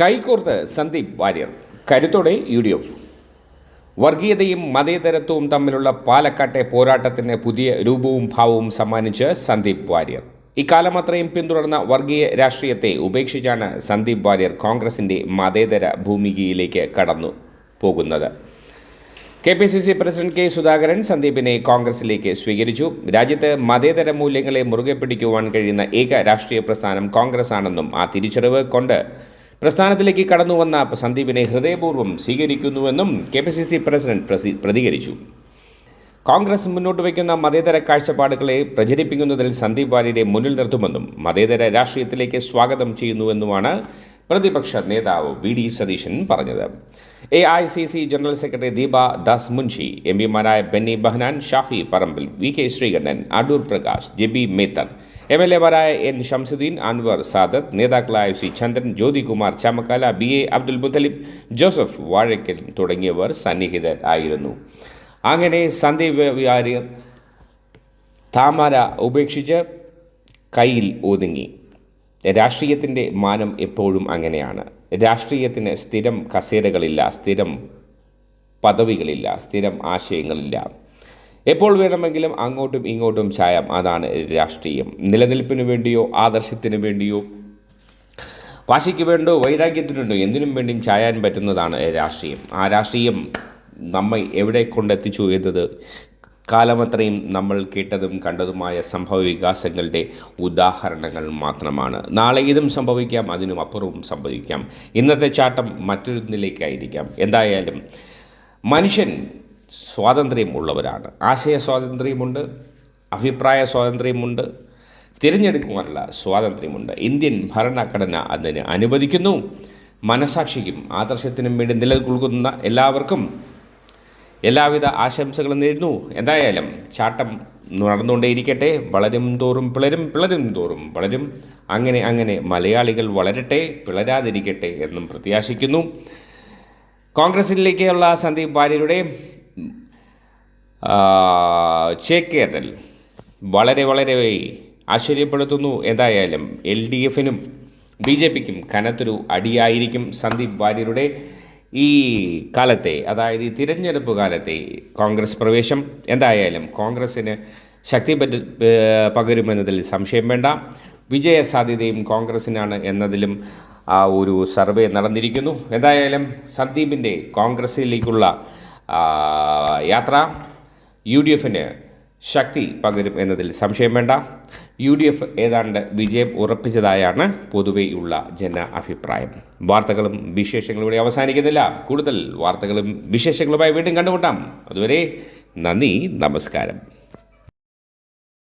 കൈകോർത്ത് സന്ദീപ് വാര്യർ. കരുത്തോടെ U D F വർഗീയതയും മതേതരത്വവും തമ്മിലുള്ള പാലക്കാട്ടെ പോരാട്ടത്തിന് പുതിയ രൂപവും ഭാവവും സമ്മാനിച്ച് സന്ദീപ് വാര്യർ. ഇക്കാലം അത്രയും പിന്തുടർന്ന വർഗീയ രാഷ്ട്രീയത്തെ ഉപേക്ഷിച്ചാണ് സന്ദീപ് വാര്യർ കോൺഗ്രസിന്റെ മതേതര ഭൂമികയിലേക്ക് കടന്നു പോകുന്നത്. K P C C president K Sudhakaran സന്ദീപിനെ കോൺഗ്രസിലേക്ക് സ്വീകരിച്ചു. രാജ്യത്ത് മതേതര മൂല്യങ്ങളെ മുറുകെ പിടിക്കുവാൻ കഴിയുന്ന ഏക രാഷ്ട്രീയ പ്രസ്ഥാനം കോൺഗ്രസ് ആണെന്നും ആ തിരിച്ചറിവ് കൊണ്ട് പ്രസ്ഥാനത്തിലേക്ക് കടന്നുവന്ന സന്ദീപിനെ ഹൃദയപൂർവം സ്വീകരിക്കുന്നുവെന്നും K P C C president പ്രതികരിച്ചു. കോൺഗ്രസ് മുന്നോട്ട് വയ്ക്കുന്ന മതേതര കാഴ്ചപ്പാടുകളെ പ്രചരിപ്പിക്കുന്നതിൽ സന്ദീപ് വാര്യരെ മുന്നിൽ നിർത്തുമെന്നും മതേതര രാഷ്ട്രീയത്തിലേക്ക് സ്വാഗതം ചെയ്യുന്നുവെന്നുമാണ് പ്രതിപക്ഷ നേതാവ് വി ഡി സതീശൻ പറഞ്ഞത്. A I C C general secretary Deepa Das Munshi M പിമാരായ Benny Behanan Shahi Parambil V K Sreekandan Adoor Prakash Jebi Mather M L എമാരായ N Shamsuddin Anwar Sadath നേതാക്കളായ C Chandran Jyothikumar Chamakkala B A Abdul Muthalib Joseph Vazhakkal തുടങ്ങിയവർ സന്നിഹിതരായിരുന്നു. അങ്ങനെ സന്ദീപ് വാര്യർ താമര ഉപേക്ഷിച്ച് കയ്യിൽ ഒതുങ്ങി. രാഷ്ട്രീയത്തിന്റെ മാനം എപ്പോഴും അങ്ങനെയാണ്. രാഷ്ട്രീയത്തിന് സ്ഥിരം കസേരകളില്ല സ്ഥിരം പദവികളില്ല സ്ഥിരം ആശയങ്ങളില്ല. എപ്പോൾ വേണമെങ്കിലും അങ്ങോട്ടും ഇങ്ങോട്ടും ചായം അതാണ് രാഷ്ട്രീയം. നിലനിൽപ്പിന് വേണ്ടിയോ ആദർശത്തിന് വേണ്ടിയോ വാശിക്ക് വേണ്ടോ വൈരാഗ്യത്തിനുണ്ടോ എന്തിനും വേണ്ടിയും ചായാൻ പറ്റുന്നതാണ് രാഷ്ട്രീയം. ആ രാഷ്ട്രീയം നമ്മെ എവിടെ കൊണ്ടെത്തിച്ചു എന്നത് കാലമത്രയും നമ്മൾ കേട്ടതും കണ്ടതുമായ സംഭവ വികാസങ്ങളുടെ ഉദാഹരണങ്ങൾ മാത്രമാണ്. നാളെ ഇതും സംഭവിക്കാം അതിനും അപ്പുറവും സംഭവിക്കാം. ഇന്നത്തെ ചാട്ടം മറ്റൊരു നിലയ്ക്കായിരിക്കാം. എന്തായാലും മനുഷ്യൻ സ്വാതന്ത്ര്യം ഉള്ളവരാണ് ആശയ സ്വാതന്ത്ര്യമുണ്ട് അഭിപ്രായ സ്വാതന്ത്ര്യമുണ്ട് തിരഞ്ഞെടുക്കുവാനുള്ള സ്വാതന്ത്ര്യമുണ്ട്. ഇന്ത്യൻ ഭരണഘടന അതിന് അനുവദിക്കുന്നു. മനസാക്ഷിക്കും ആദർശത്തിനും വേണ്ടി നിലനിൽക്കുന്ന എല്ലാവർക്കും എല്ലാവിധ ആശംസകളും നേരുന്നു. എന്തായാലും ചാട്ടം നടന്നുകൊണ്ടേയിരിക്കട്ടെ. വളരും തോറും പിളരും പിളരും തോറും വളരും. അങ്ങനെ അങ്ങനെ മലയാളികൾ വളരട്ടെ പിളരാതിരിക്കട്ടെ എന്നും പ്രത്യാശിക്കുന്നു. കോൺഗ്രസിലേക്കുള്ള സന്ദീപ് വാര്യരുടെ ആ, ചേക്കേറൽ വളരെ വളരെ ആശ്ചര്യപ്പെടുത്തുന്നു. എന്തായാലും എൽ ഡി എഫിനും ബി ജെ പിക്കും കനത്തൊരു അടിയായിരിക്കും സന്ദീപ് വാര്യരുടെ ഈ കാലത്തെ അതായത് ഈ തിരഞ്ഞെടുപ്പ് കാലത്തെ കോൺഗ്രസ് പ്രവേശം എന്തായാലും കോൺഗ്രസ്സിന് ശക്തി പറ്റ പകരുമെന്നതിൽ സംശയം വേണ്ട. വിജയ സാധ്യതയും കോൺഗ്രസ്സിനാണ് എന്നതിലും ആ ഒരു സർവേ നടന്നിരിക്കുന്നു. എന്തായാലും സന്ദീപിന്റെ കോൺഗ്രസ്സിലേക്കുള്ള യാത്ര യു ഡി എഫിന് ശക്തി പകരും എന്നതിൽ സംശയം വേണ്ട. യു ഡി എഫ് ഏതാണ്ട് വിജയം ഉറപ്പിച്ചതായാണ് പൊതുവെയുള്ള ജന അഭിപ്രായം വാർത്തകളും വിശേഷങ്ങളും ഇവിടെ അവസാനിക്കുന്നില്ല. കൂടുതൽ വാർത്തകളും വിശേഷങ്ങളുമായി വീണ്ടും കണ്ടുമുട്ടാം. അതുവരെ നന്ദി നമസ്കാരം.